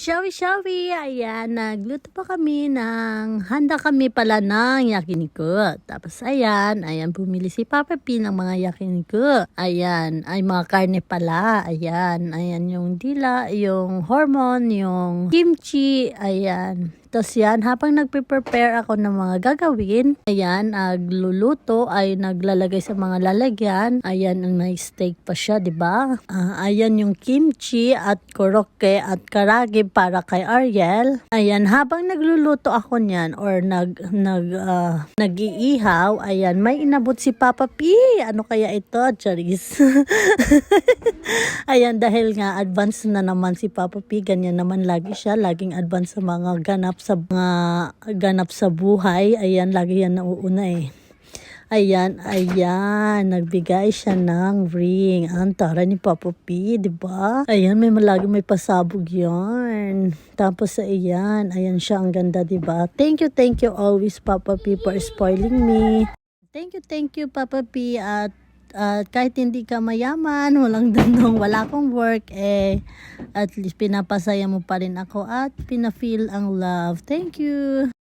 Shawi shawi, ayan, nagluto pa kami ng, handa kami pala ng yakiniku. Tapos ayan, ayan, bumili si Papa P ng mga yakiniku. Ayan, ay mga karne pala, ayan, ayan yung dila, yung hormone, yung kimchi, ayan. Tapos yan, habang nagpe-prepare ako ng mga gagawin, ayan, nagluluto, ay naglalagay sa mga lalagyan. Ayan, ang may steak pa siya, di ba? Ah, ayan yung kimchi at koroke at karagi para kay Ariel. Ayan, habang nagluluto ako niyan or nag, nag, ah, nag-iihaw, ayan, may inabot si Papa P. Ano kaya ito? Charis. Ayan, dahil nga advance na naman si Papa P, ganyan naman lagi siya, laging advance sa mga ganap sa mga ganap sa buhay. Ayan, lagi yan nauuna eh. Ayan, ayan, nagbigay siya ng ring. Ang tara ni Papa P, di ba? Ayan, may malagi may pasabog yan. Tapos, ayan, ayan siya, ang ganda, di ba? Thank you, thank you always, Papa P, for spoiling me. Thank you, thank you, Papa P, at at kahit hindi ka mayaman, walang dandong, wala akong work, eh, at least pinapasaya mo pa rin ako at pinafeel ang love. Thank you.